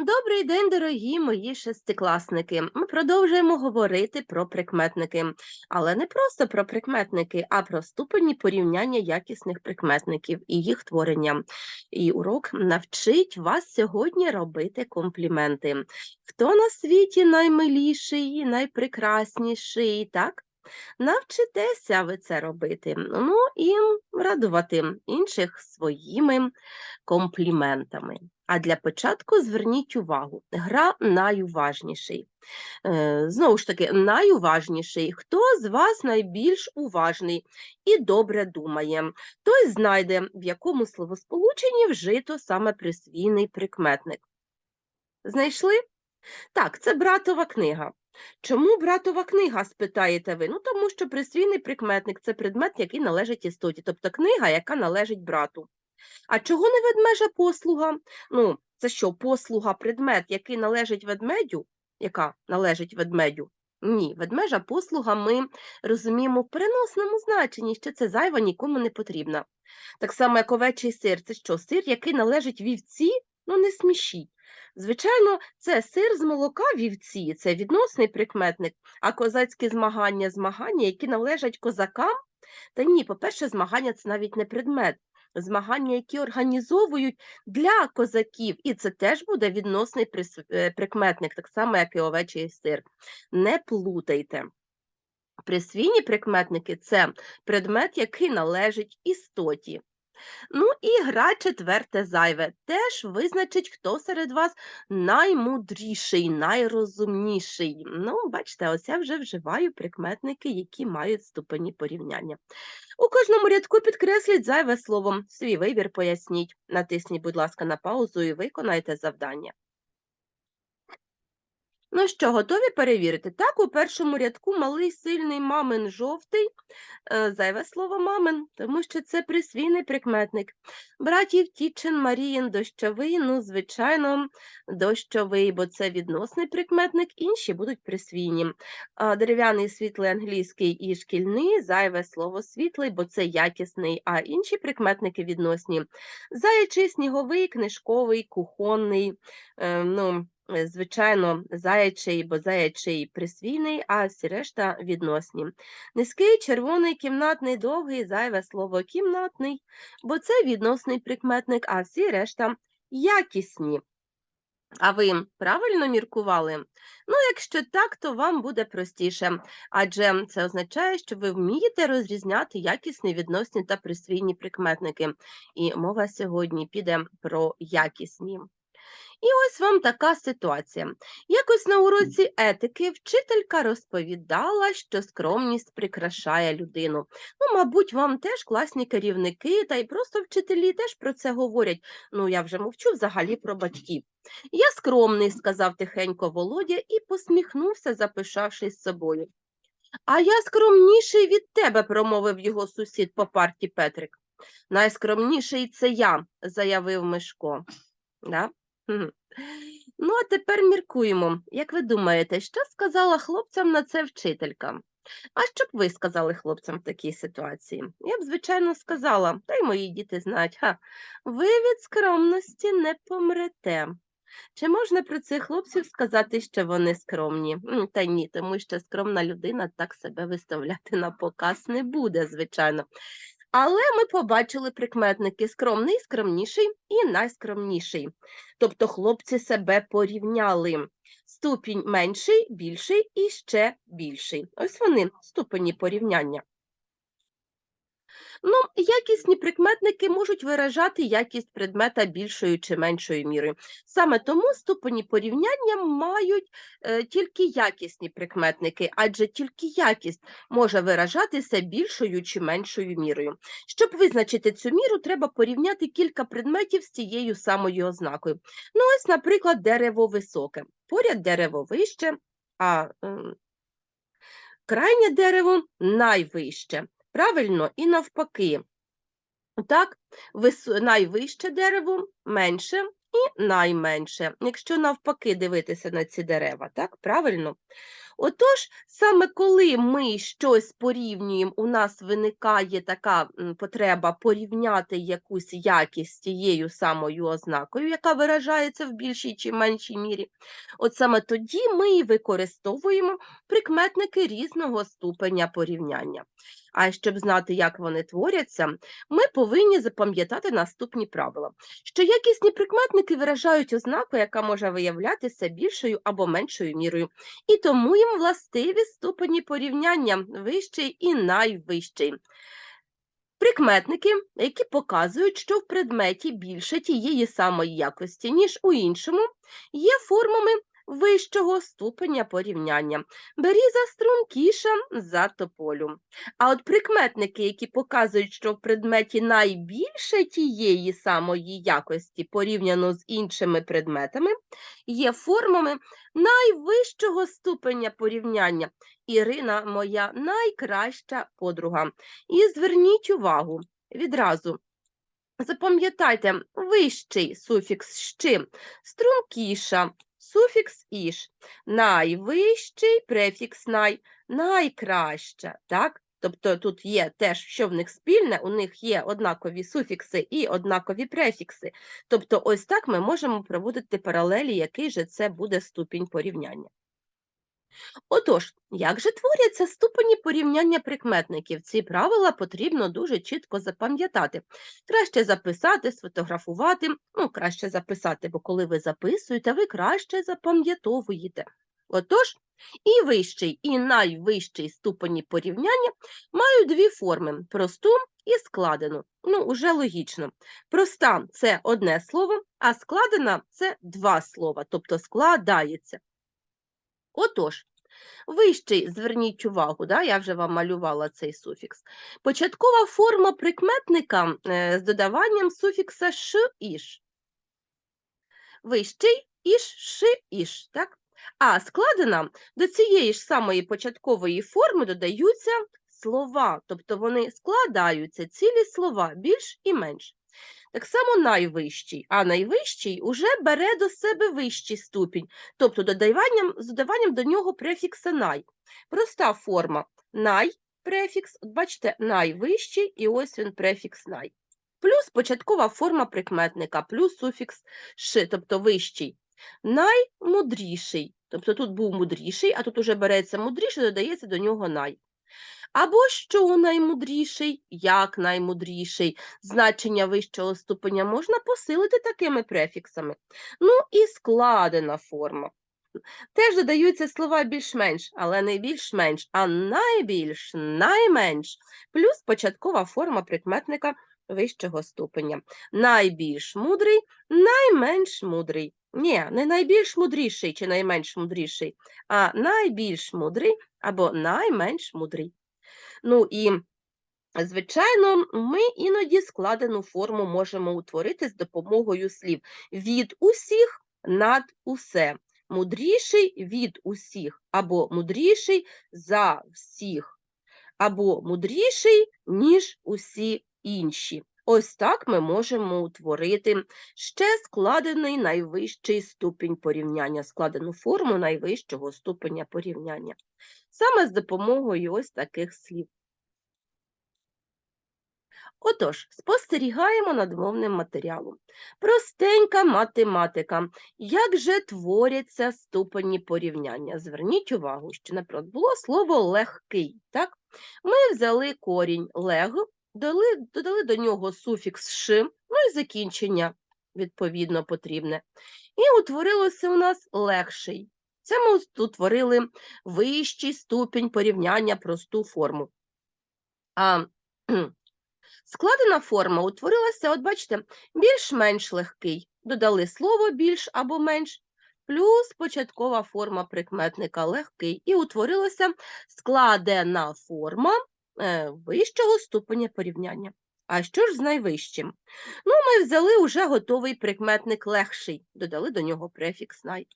Добрий день, дорогі мої шестикласники. Ми продовжуємо говорити про прикметники, але не просто про прикметники, а про ступені порівняння якісних прикметників і їх творення. І урок навчить вас сьогодні робити компліменти. Хто на світі наймиліший, найпрекрасніший, так? Навчитеся ви це робити, ну і радувати інших своїми компліментами. А для початку зверніть увагу, гра найуважніший. Е, Знову ж таки, найуважніший. Хто з вас найбільш уважний і добре думає, той знайде, в якому словосполученні вжито саме присвійний прикметник. Знайшли? Так, це братова книга. Чому братова книга, спитаєте ви? Ну, тому що присвійний прикметник це предмет, який належить істоті, тобто книга, яка належить брату. А чого не ведмежа послуга? Ну, це що, послуга предмет, який належить ведмедю? Яка належить ведмедю? Ні, ведмежа послуга ми розуміємо в переносному значенні, що це зайва нікому не потрібна. Так само, як овечий сир, це що, сир, який належить вівці? Ну, не смішіть. Звичайно, це сир з молока вівці, це відносний прикметник, а козацькі змагання змагання, які належать козакам. Та ні, по-перше, змагання це навіть не предмет змагання, які організовують для козаків, і це теж буде відносний е, прикметник, так само, як і овечий сир. Не плутайте. Присвійні прикметники це предмет, який належить істоті. Ну і гра четверте зайве. Теж визначить, хто серед вас наймудріший, найрозумніший. Ну, бачите, ось я вже вживаю прикметники, які мають ступені порівняння. У кожному рядку підкресліть зайве словом. Свій вибір поясніть. Натисніть, будь ласка, на паузу і виконайте завдання. Ну що, готові перевірити? Так, у першому рядку малий сильний мамин жовтий, е, зайве слово мамин, тому що це присвійний прикметник. Братів Тічин, Маріїн, дощовий, ну, звичайно, дощовий, бо це відносний прикметник, інші будуть присвійні. Дерев'яний світлий англійський і шкільний, зайве слово світлий, бо це якісний, а інші прикметники відносні. Заячий, сніговий, книжковий, кухонний. Е, ну, звичайно, заячий, бо заячий присвійний, а всі решта відносні. Низький, червоний, кімнатний, довгий, зайве слово кімнатний, бо це відносний прикметник, а всі решта якісні. А ви правильно міркували? Ну, якщо так, то вам буде простіше, адже це означає, що ви вмієте розрізняти якісні, відносні та присвійні прикметники. І мова сьогодні піде про якісні. І ось вам така ситуація. Якось на уроці етики вчителька розповідала, що скромність прикрашає людину. Ну, мабуть, вам теж класні керівники, та й просто вчителі теж про це говорять. Ну, я вже мовчу взагалі про батьків. Я скромний, сказав тихенько Володя і посміхнувся, запишавшись собою. А я скромніший від тебе, промовив його сусід по парті Петрик. Найскромніший це я, заявив Мишко. Да? Ну, а тепер міркуємо. Як ви думаєте, що сказала хлопцям на це вчителька? А що б ви сказали хлопцям в такій ситуації? Я б, звичайно, сказала, та й мої діти знають, ха, ви від скромності не помрете. Чи можна про цих хлопців сказати, що вони скромні? Та ні, тому що скромна людина так себе виставляти на показ не буде, звичайно. Але ми побачили прикметники скромний, скромніший і найскромніший. Тобто хлопці себе порівняли. Ступінь менший, більший і ще більший. Ось вони ступені порівняння. Ну, якісні прикметники можуть виражати якість предмета більшою чи меншою мірою. Саме тому ступені порівняння мають е, тільки якісні прикметники, адже тільки якість може виражатися більшою чи меншою мірою. Щоб визначити цю міру, треба порівняти кілька предметів з цією самою ознакою. Ну, ось, наприклад, дерево високе. Поряд дерево вище, а е, крайнє дерево найвище. Правильно, і навпаки. Так, найвище дерево менше і найменше, якщо навпаки дивитися на ці дерева, так, правильно? Отож, саме коли ми щось порівнюємо, у нас виникає така потреба порівняти якусь якість тією самою ознакою, яка виражається в більшій чи меншій мірі, от саме тоді ми і використовуємо прикметники різного ступеня порівняння. А щоб знати, як вони творяться, ми повинні запам'ятати наступні правила, що якісні прикметники виражають ознаку, яка може виявлятися більшою або меншою мірою, і тому їм властиві ступені порівняння вищий і найвищий. Прикметники, які показують, що в предметі більше тієї самої якості, ніж у іншому, є формами вищого ступеня порівняння. Беріза стрункіша за тополю. А от прикметники, які показують, що в предметі найбільше тієї самої якості порівняно з іншими предметами, є формами найвищого ступеня порівняння. Ірина моя найкраща подруга. І зверніть увагу відразу. Запам'ятайте вищий суфікс щи, стрункіша, суфікс іш, найвищий префікс най, найкраща. Так? Тобто тут є теж, що в них спільне, у них є однакові суфікси і однакові префікси. Тобто, ось так ми можемо проводити паралелі, який же це буде ступінь порівняння. Отож, як же творяться ступені порівняння прикметників? Ці правила потрібно дуже чітко запам'ятати. Краще записати, сфотографувати, ну, краще записати, бо коли ви записуєте, ви краще запам'ятовуєте. Отож, і вищий, і найвищий ступені порівняння мають дві форми просту і складену. Ну, уже логічно. Проста це одне слово, а складена це два слова, тобто складається. Отож, вищий, зверніть увагу, да, я вже вам малювала цей суфікс. Початкова форма прикметника е, з додаванням суфікса ш іш. Вищий іш, ши іш. Так? А складена до цієї ж самої початкової форми додаються слова, тобто вони складаються цілі слова більш і менш. Так само найвищий, а найвищий уже бере до себе вищий ступінь, тобто додаванням, з додаванням до нього префікса най. Проста форма най префікс, от бачите, найвищий, і ось він префікс най. Плюс початкова форма прикметника, плюс суфікс ши, тобто вищий. Наймудріший, тобто тут був мудріший, а тут уже береться мудріший, додається до нього най. Або що наймудріший, як наймудріший, значення вищого ступеня можна посилити такими префіксами. Ну і складена форма. Теж додаються слова більш-менш, але не більш-менш, а найбільш, найменш, плюс початкова форма прикметника вищого ступеня. Найбільш мудрий, найменш мудрий. Ні, не найбільш мудріший чи найменш мудріший, а найбільш мудрий або найменш мудрий. Ну і, звичайно, ми іноді складену форму можемо утворити з допомогою слів від усіх над усе. Мудріший від усіх, або мудріший за всіх, або мудріший, ніж усі інші. Ось так ми можемо утворити ще складений найвищий ступінь порівняння, складену форму найвищого ступеня порівняння. Саме з допомогою ось таких слів. Отож, спостерігаємо над мовним матеріалом. Простенька математика. Як же творяться ступені порівняння? Зверніть увагу, що, наприклад, було слово легкий. Так? Ми взяли корінь лег, додали, додали до нього суфікс ш, ну і закінчення, відповідно, потрібне. І утворилося у нас легший. Це ми утворили вищий ступінь порівняння просту форму. А Складена форма утворилася, от бачите, більш-менш легкий. Додали слово більш або менш, плюс початкова форма прикметника легкий. І утворилася складена форма е, вищого ступеня порівняння. А що ж з найвищим? Ну, ми взяли уже готовий прикметник легший, додали до нього префікс най.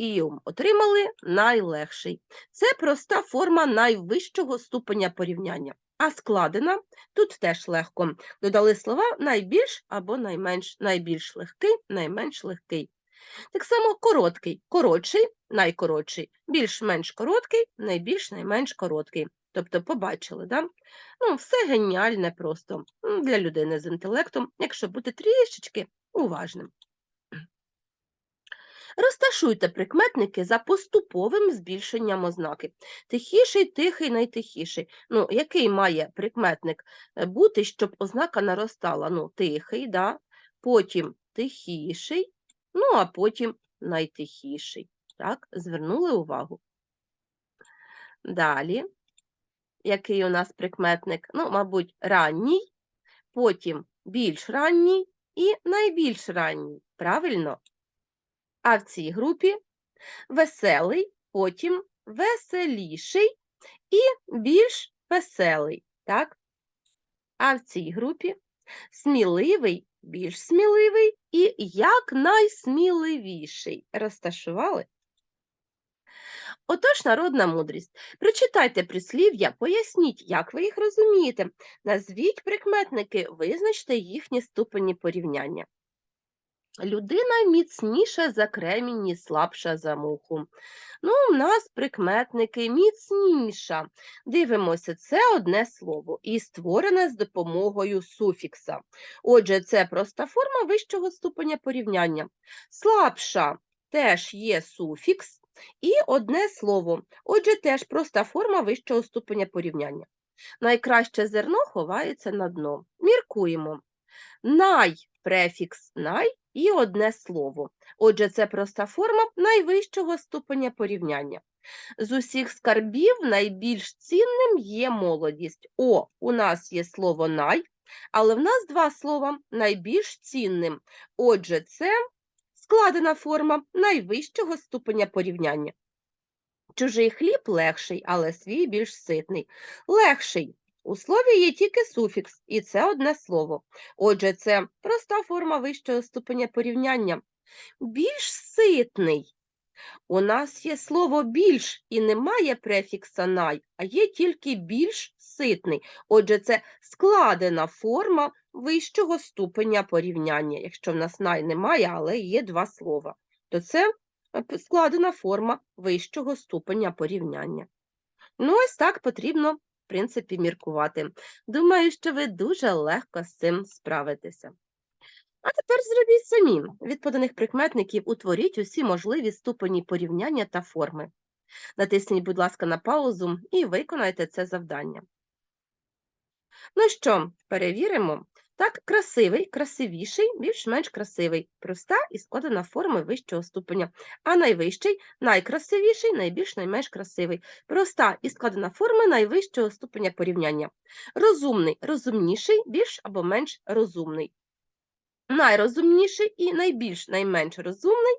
І отримали найлегший. Це проста форма найвищого ступеня порівняння. А складена тут теж легко. Додали слова найбільш або найменш, найбільш легкий, найменш легкий. Так само короткий, коротший, найкоротший, більш-менш короткий, найбільш найменш короткий. Тобто побачили, да? Ну, все геніальне просто для людини з інтелектом, якщо бути трішечки уважним. Розташуйте прикметники за поступовим збільшенням ознаки. Тихіший, тихий, найтихіший. Ну, який має прикметник е, бути, щоб ознака наростала? Ну, тихий, да? потім тихіший, ну, а потім найтихіший. Так, звернули увагу. Далі, який у нас прикметник? Ну, мабуть, ранній, потім більш ранній і найбільш ранній. Правильно? А в цій групі веселий, потім веселіший і більш веселий. Так? А в цій групі сміливий, більш сміливий і якнайсміливіший. Розташували? Отож, народна мудрість. Прочитайте прислів'я, поясніть, як ви їх розумієте. Назвіть прикметники, визначте їхні ступені порівняння. Людина міцніша за кремінь і слабша за муху. Ну, у нас прикметники міцніша. Дивимося, це одне слово і створене з допомогою суфікса. Отже, це проста форма вищого ступеня порівняння. Слабша теж є суфікс і одне слово. Отже, теж проста форма вищого ступеня порівняння. Найкраще зерно ховається на дно. Міркуємо. Най префікс най і одне слово. Отже, це проста форма найвищого ступеня порівняння. З усіх скарбів найбільш цінним є молодість. О, у нас є слово най, але в нас два слова найбільш цінним. Отже, це складена форма найвищого ступеня порівняння. Чужий хліб легший, але свій більш ситний. Легший у слові є тільки суфікс, і це одне слово. Отже, це проста форма вищого ступеня порівняння. Більш ситний. У нас є слово більш і немає префікса най, а є тільки більш ситний. Отже, це складена форма вищого ступеня порівняння. Якщо в нас най немає, але є два слова, то це е, складена форма вищого ступеня порівняння. Ну, ось так потрібно принципі, міркувати. Думаю, що ви дуже легко з цим справитеся. А тепер зробіть самі. Від поданих прикметників утворіть усі можливі ступені порівняння та форми. Натисніть, будь ласка, на паузу і виконайте це завдання. Ну що, перевіримо, так, красивий, красивіший, більш-менш красивий, проста і складена форма вищого ступеня, а найвищий найкрасивіший, найбільш найменш красивий, проста і складена форма найвищого ступеня порівняння. Розумний, розумніший, більш або менш розумний. Найрозумніший і найбільш найменш розумний.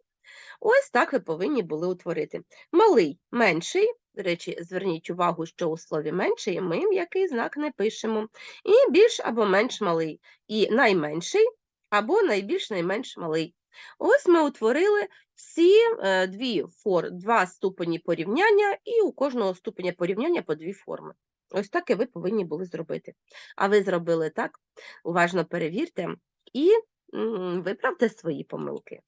Ось так ви повинні були утворити. Малий менший, до речі, зверніть увагу, що у слові менший ми м'який знак не пишемо. І більш або менш малий. І найменший або найбільш найменш малий. Ось ми утворили всі е, дві фор, два ступені порівняння, і у кожного ступеня порівняння по дві форми. Ось так і ви повинні були зробити. А ви зробили так, уважно перевірте і виправте свої помилки.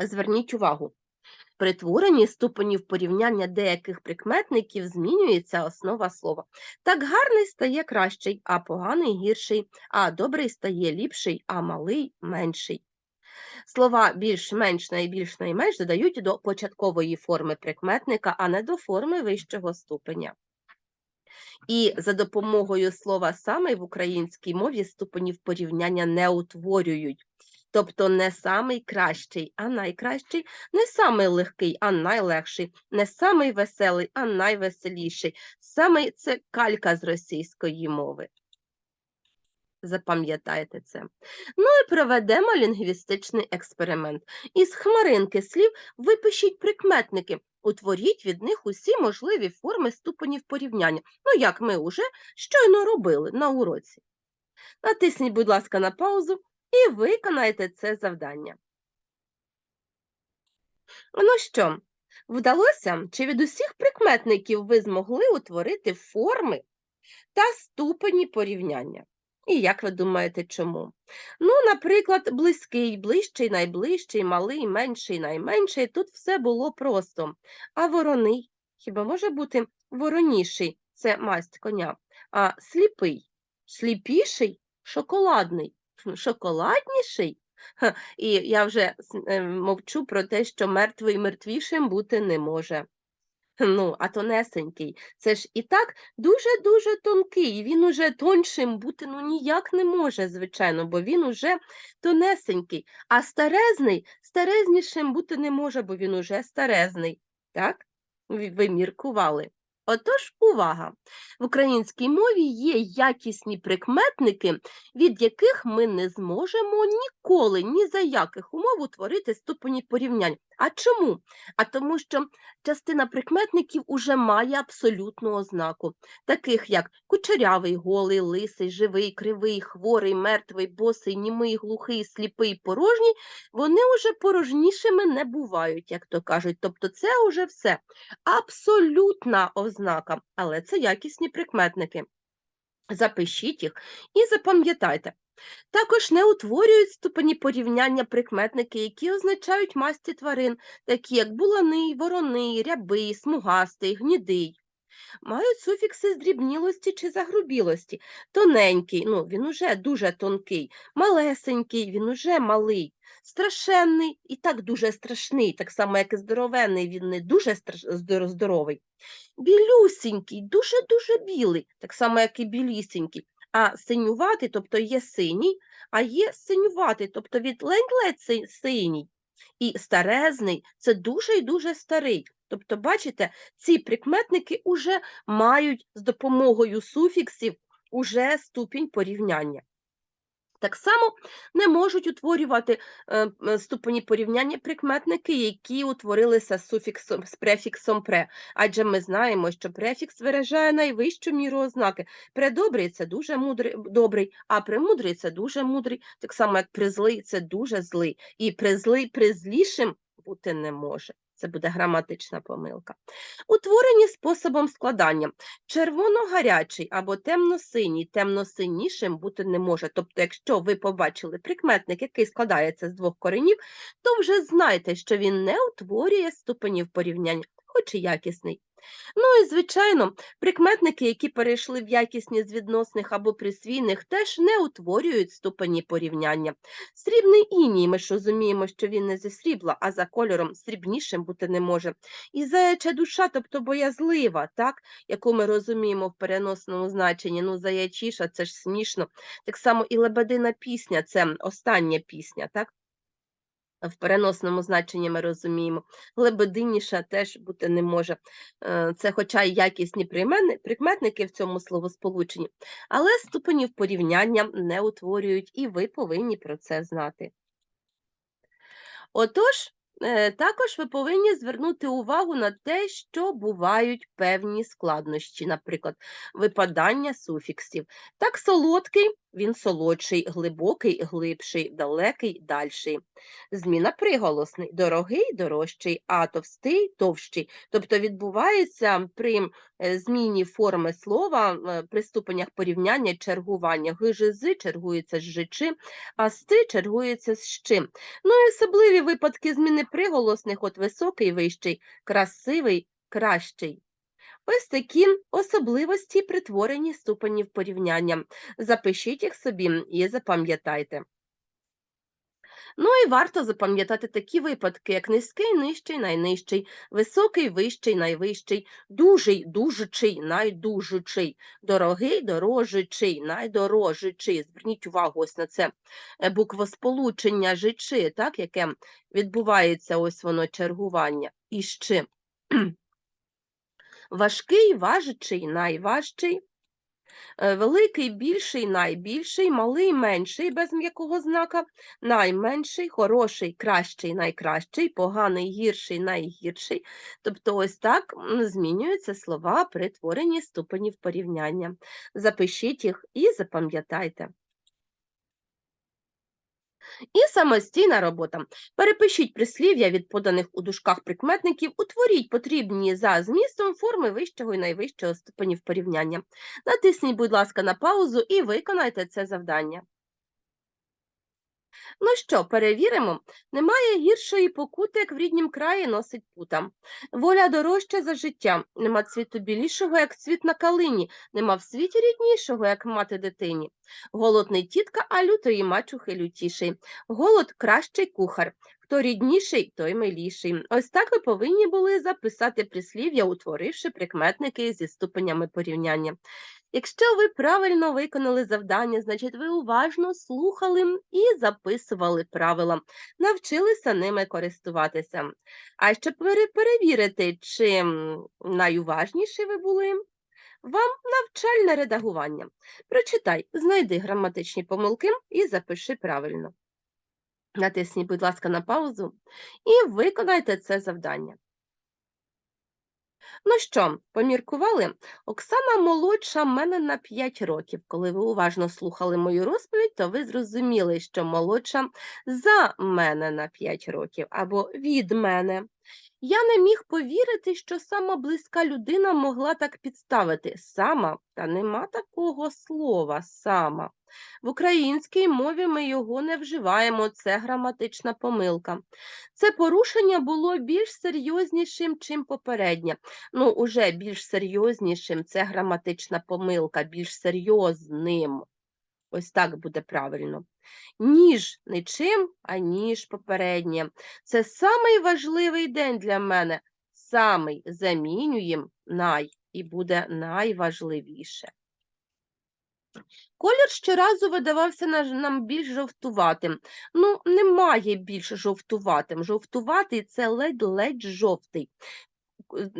Зверніть увагу, при творенні ступенів порівняння деяких прикметників змінюється основа слова. Так гарний стає кращий, а поганий гірший, а добрий стає ліпший, а малий менший. Слова більш-менш, найбільш найменш додають до початкової форми прикметника, а не до форми вищого ступеня. І за допомогою слова саме в українській мові ступенів порівняння не утворюють. Тобто не самий кращий, а найкращий, не самий легкий, а найлегший, не самий веселий, а найвеселіший. Саме це калька з російської мови. Запам'ятайте це. Ну і проведемо лінгвістичний експеримент. Із хмаринки слів випишіть прикметники, утворіть від них усі можливі форми ступенів порівняння, ну як ми вже щойно робили на уроці. Натисніть, будь ласка, на паузу і виконайте це завдання. Ну що, вдалося? Чи від усіх прикметників ви змогли утворити форми та ступені порівняння? І як ви думаєте, чому? Ну, наприклад, близький, ближчий, найближчий, малий, менший, найменший. Тут все було просто. А вороний хіба може бути вороніший це масть коня, а сліпий, сліпіший, шоколадний, шоколадніший. І я вже е, мовчу про те, що мертвий мертвішим бути не може. Ну, а тонесенький, це ж і так дуже-дуже тонкий, він уже тоншим бути ну ніяк не може, звичайно, бо він уже тонесенький, а старезний старезнішим бути не може, бо він уже старезний. Так? Ви міркували. Отож, увага! В українській мові є якісні прикметники, від яких ми не зможемо ніколи, ні за яких умов утворити ступені порівнянь. А чому? А тому, що частина прикметників уже має абсолютну ознаку, таких як кучерявий, голий, лисий, живий, кривий, хворий, мертвий, босий, німий, глухий, сліпий, порожній, вони вже порожнішими не бувають, як то кажуть. Тобто це вже все абсолютна ознака, але це якісні прикметники. Запишіть їх і запам'ятайте. Також не утворюють ступені порівняння прикметники, які означають масті тварин, такі як буланий, вороний, рябий, смугастий, гнідий. Мають суфікси здрібнілості чи загрубілості. Тоненький, ну він уже дуже тонкий, малесенький, він уже малий, страшенний і так дуже страшний, так само, як і здоровенний, він не дуже здоровий. Білюсінький, дуже-дуже білий, так само, як і білісінький а синюватий, тобто є синій, а є синюватий, тобто від ледь-ледь синій. І старезний це дуже і дуже старий. Тобто, бачите, ці прикметники вже мають з допомогою суфіксів уже ступінь порівняння. Так само не можуть утворювати е, ступені порівняння прикметники, які утворилися з суфіксом, з префіксом пре, адже ми знаємо, що префікс виражає найвищу міру ознаки. Предобрий це дуже мудрий, добрий, а премудрий це дуже мудрий, так само, як призлий це дуже злий, і призлий призлішим бути не може. Це буде граматична помилка. Утворені способом складання. Червоно-гарячий або темно-синій, темно-синішим бути не може. Тобто, якщо ви побачили прикметник, який складається з двох коренів, то вже знайте, що він не утворює ступенів порівняння, хоч і якісний. Ну і, звичайно, прикметники, які перейшли в якісні з відносних або присвійних, теж не утворюють ступені порівняння. Срібний іній, ми ж розуміємо, що він не зі срібла, а за кольором срібнішим бути не може. І заяча душа, тобто боязлива, так, яку ми розуміємо в переносному значенні, ну, заячіша, це ж смішно. Так само і лебедина пісня це остання пісня. так? В переносному значенні ми розуміємо, лебединіша теж бути не може. Е, це, хоча й якісні прикметники в цьому словосполученні, але ступенів порівняння не утворюють, і ви повинні про це знати. Отож, Е, також ви повинні звернути увагу на те, що бувають певні складнощі, наприклад, випадання суфіксів. Так, солодкий він солодший, глибокий, глибший, далекий, дальший. Зміна приголосний, дорогий, дорожчий, а товстий товщий. Тобто відбувається при е, зміні форми слова е, при ступенях порівняння чергування. Гижи чергується з жичи, а сти чергується з щим. Ну і особливі випадки зміни приголосних, от високий, вищий, красивий, кращий. Ось такі особливості притворені ступенів порівняння. Запишіть їх собі і запам'ятайте. Ну і варто запам'ятати такі випадки, як низький, нижчий, найнижчий, високий, вищий, найвищий, дужий, дужичий, найдужичий, дорогий, дорожичий, найдорожичий. Зверніть увагу ось на це е, буквосполучення жичи, так, яке відбувається ось воно чергування. І важкий, важичий, найважчий. Е, великий, більший, найбільший, малий, менший без м'якого знака, найменший, хороший, кращий, найкращий, поганий, гірший, найгірший. Тобто, ось так змінюються слова при творенні ступенів порівняння. Запишіть їх і запам'ятайте. І самостійна робота. Перепишіть прислів'я від поданих у дужках прикметників, утворіть потрібні за змістом форми вищого і найвищого ступенів порівняння. Натисніть, будь ласка, на паузу і виконайте це завдання. Ну що, перевіримо? Немає гіршої покути, як в ріднім краї носить пута. Воля дорожча за життя. Нема цвіту білішого, як цвіт на калині. Нема в світі ріднішого, як мати дитині. Голод не тітка, а лютої мачухи лютіший. Голод кращий кухар. Хто рідніший, той миліший. Ось так ви повинні були записати прислів'я, утворивши прикметники зі ступенями порівняння. Якщо ви правильно виконали завдання, значить ви уважно слухали і записували правила, навчилися ними користуватися. А щоб перевірити, чи найуважніші ви були, вам навчальне редагування. Прочитай, знайди граматичні помилки і запиши правильно. Натисніть, будь ласка, на паузу і виконайте це завдання. Ну що, поміркували? Оксана молодша мене на 5 років. Коли ви уважно слухали мою розповідь, то ви зрозуміли, що молодша за мене на 5 років або від мене. Я не міг повірити, що сама близька людина могла так підставити. Сама, та нема такого слова сама. В українській мові ми його не вживаємо, це граматична помилка. Це порушення було більш серйознішим, чим попереднє. Ну, уже більш серйознішим це граматична помилка, більш серйозним. Ось так буде правильно. Ніж не чим, а ніж попереднє. Це самий важливий день для мене. Самий замінюєм най і буде найважливіше. Колір щоразу видавався нам більш жовтуватим. Ну, немає більш жовтуватим. Жовтуватий це ледь-ледь жовтий.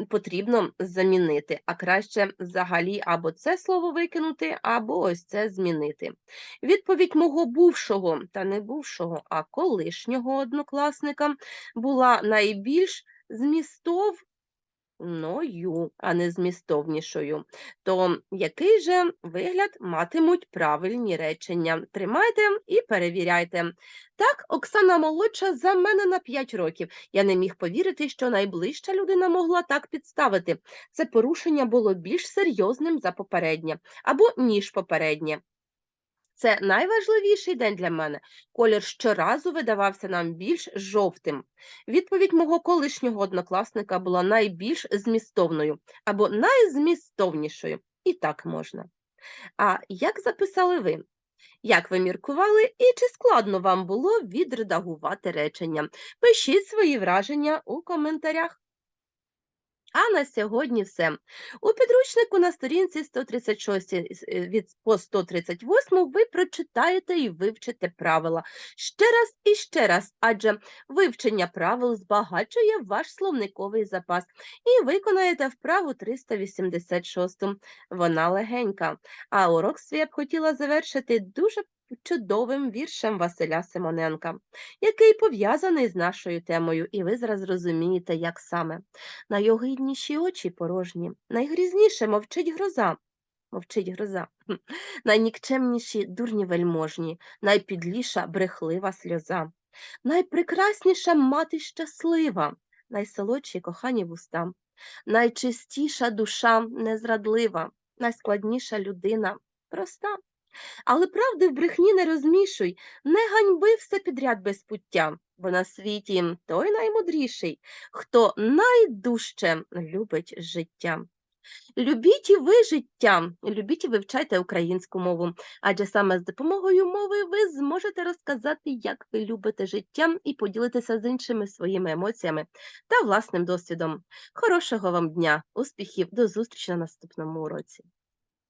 Потрібно замінити, а краще взагалі або це слово викинути, або ось це змінити. Відповідь мого бувшого, та не бувшого, а колишнього однокласника була найбільш змістовною, а не змістовнішою. То який же вигляд матимуть правильні речення? Тримайте і перевіряйте. Так, Оксана молодша за мене на 5 років. Я не міг повірити, що найближча людина могла так підставити. Це порушення було більш серйозним за попереднє або ніж попереднє. Це найважливіший день для мене. Колір щоразу видавався нам більш жовтим. Відповідь мого колишнього однокласника була найбільш змістовною або найзмістовнішою. І так можна. А як записали ви? Як ви міркували і чи складно вам було відредагувати речення? Пишіть свої враження у коментарях. А на сьогодні все. У підручнику на сторінці 136 е, від по 138 ви прочитаєте і вивчите правила ще раз і ще раз, адже вивчення правил збагачує ваш словниковий запас. І виконаєте вправу 386. Вона легенька. А урок свій я б хотіла завершити дуже чудовим віршем Василя Симоненка, який пов'язаний з нашою темою, і ви зараз зрозумієте, як саме. Найогидніші очі порожні, найгрізніше мовчить гроза. Мовчить гроза. Найнікчемніші дурні вельможні, найпідліша брехлива сльоза, найпрекрасніша мати щаслива, найсолодші кохані вуста, найчистіша душа незрадлива, найскладніша людина проста. Але правди в брехні не розмішуй, не ганьби все підряд без пуття, бо на світі той наймудріший, хто найдужче любить життя. Любіть і ви життя, любіть і вивчайте українську мову, адже саме з допомогою мови ви зможете розказати, як ви любите життя, і поділитися з іншими своїми емоціями та власним досвідом. Хорошого вам дня, успіхів, до зустрічі на наступному уроці.